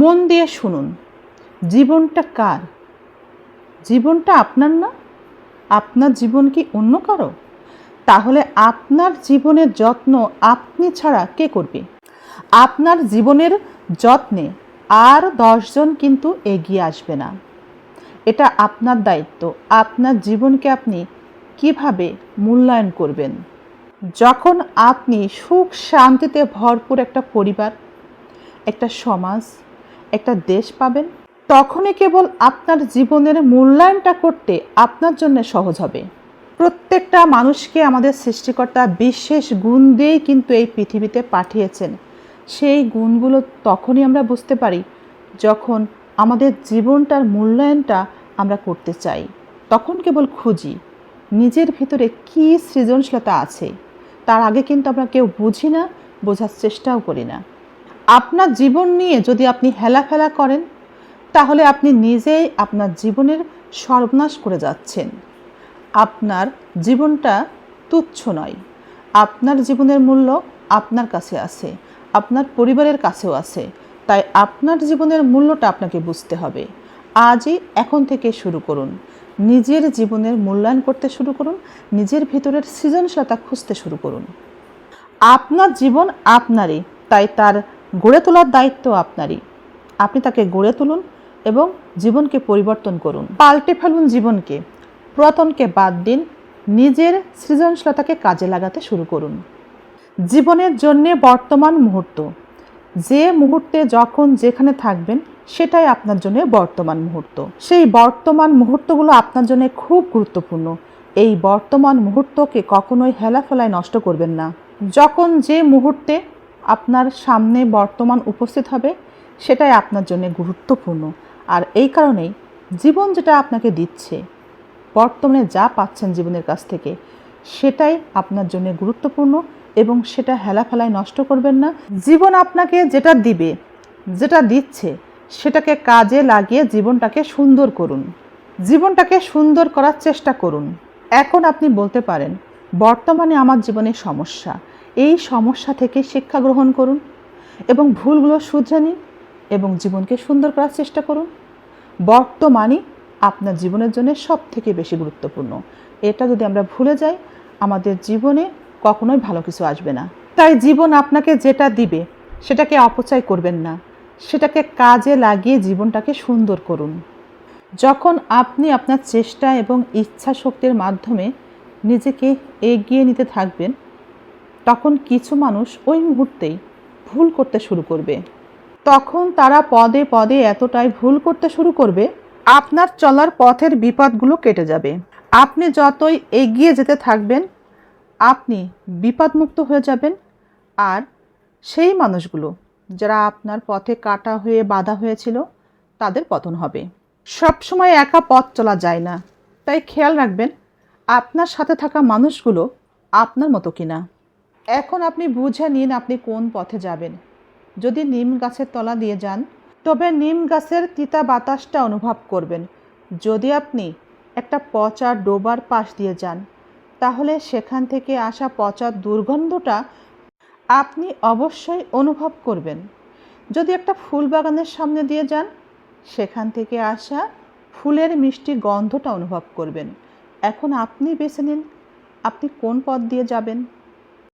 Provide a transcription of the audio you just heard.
মন দিয়ে শুনুন, জীবনটা কার? জীবনটা আপনার না? আপনার জীবন কি অন্য কারও? তাহলে আপনার জীবনের যত্ন আপনি ছাড়া কে করবে? আপনার জীবনের যত্নে আর দশজন কিন্তু এগিয়ে আসবে না। এটা আপনার দায়িত্ব। আপনার জীবনকে আপনি কীভাবে মূল্যায়ন করবেন? যখন আপনি সুখ শান্তিতে ভরপুর একটা পরিবার, একটা সমাজ একটা দেশ পাবেন, তখনই কেবল আপনার জীবনের মূল্যায়নটা করতে আপনার জন্য সহজ হবে। প্রত্যেকটা মানুষকে আমাদের সৃষ্টিকর্তা বিশেষ গুণ দিয়েই কিন্তু এই পৃথিবীতে পাঠিয়েছেন। সেই গুণগুলো তখনই আমরা বুঝতে পারি যখন আমাদের জীবনটার মূল্যায়নটা আমরা করতে চাই। তখন কেবল খুঁজি নিজের ভিতরে কী সৃজনশীলতা আছে। তার আগে কিন্তু আমরা কেউ বুঝি না, বোঝার চেষ্টাও করি না। আপনার জীবন নিয়ে যদি আপনি হেলাফেলা করেন, তাহলে আপনি নিজেই আপনার জীবনের সর্বনাশ করে যাচ্ছেন। আপনার জীবনটা তুচ্ছ নয়। আপনার জীবনের মূল্য আপনার কাছে আছে, আপনার পরিবারের কাছেও আছে। তাই আপনার জীবনের মূল্যটা আপনাকে বুঝতে হবে। আজই এখন থেকে শুরু করুন। নিজের জীবনের মূল্যায়ন করতে শুরু করুন। নিজের ভিতরের সৃজনশীলতা খুঁজতে শুরু করুন। আপনার জীবন আপনারই, তাই তার গড়ে তোলার দায়িত্ব আপনারই। আপনি তাকে গড়ে তুলুন এবং জীবনকে পরিবর্তন করুন। পাল্টে ফেলুন জীবনকে। পুরাতনকে বাদ দিন। নিজের সৃজনশীলতাকে কাজে লাগাতে শুরু করুন। জীবনের জন্যে বর্তমান মুহূর্ত। যে মুহূর্তে যখন যেখানে থাকবেন, সেটাই আপনার জন্য বর্তমান মুহূর্ত। সেই বর্তমান মুহূর্তগুলো আপনার জন্য খুব গুরুত্বপূর্ণ। এই বর্তমান মুহূর্তকে কখনোই হেলাফেলায় নষ্ট করবেন না। যখন যে মুহূর্তে আপনার সামনে বর্তমান উপস্থিত হবে, সেটাই আপনার জন্য গুরুত্বপূর্ণ। আর এই কারণেই জীবন যেটা আপনাকে দিচ্ছে, বর্তমানে যা পাচ্ছেন জীবনের কাছ থেকে, সেটাই আপনার জন্য গুরুত্বপূর্ণ এবং সেটা হেলাফেলায় নষ্ট করবেন না। জীবন আপনাকে যেটা দিবে, যেটা দিচ্ছে, সেটাকে কাজে লাগিয়ে জীবনটাকে সুন্দর করুন। জীবনটাকে সুন্দর করার চেষ্টা করুন। এখন আপনি বলতে পারেন, বর্তমানে আমার জীবনে সমস্যা। এই সমস্যা থেকে শিক্ষা গ্রহণ করুন এবং ভুলগুলো শুধরে নিন এবং জীবনকে সুন্দর করার চেষ্টা করুন। বর্তমানই আপনার জীবনের জন্য সব থেকে বেশি গুরুত্বপূর্ণ। এটা যদি আমরা ভুলে যাই, আমাদের জীবনে কখনোই ভালো কিছু আসবে না। তাই জীবন আপনাকে যেটা দিবে, সেটাকে অপচয় করবেন না। সেটাকে কাজে লাগিয়ে জীবনটাকে সুন্দর করুন। যখন আপনি আপনার চেষ্টা এবং ইচ্ছা শক্তির মাধ্যমে নিজেকে এগিয়ে নিতে থাকবেন তখন কিছু মানুষ ওই মুহূর্তেই ভুল করতে শুরু করবে। তখন তারা পদে পদে এতটাই ভুল করতে শুরু করবে, আপনার চলার পথের বিপদগুলো কেটে যাবে। আপনি যতই এগিয়ে যেতে থাকবেন, আপনি বিপদমুক্ত হয়ে যাবেন। আর সেই মানুষগুলো যারা আপনার পথে কাটা হয়ে বাধা হয়েছিল, তাদের পতন হবে। সবসময় একা পথ চলা যায় না। তাই খেয়াল রাখবেন, আপনার সাথে থাকা মানুষগুলো আপনার মতো কিনা। এখন আপনি বুঝে নিন আপনি কোন পথে যাবেন। যদি নিম গাছের তলা দিয়ে যান, তবে নিম গাছের তিতা বাতাসটা অনুভব করবেন। যদি আপনি একটা পচা ডোবার পাশ দিয়ে যান, তাহলে সেখান থেকে আসা পচা দুর্গন্ধটা আপনি অবশ্যই অনুভব করবেন। যদি একটা ফুল বাগানের সামনে দিয়ে যান, সেখান থেকে আসা ফুলের মিষ্টি গন্ধটা অনুভব করবেন। এখন আপনি বেছে নিন, আপনি কোন পথ দিয়ে যাবেন?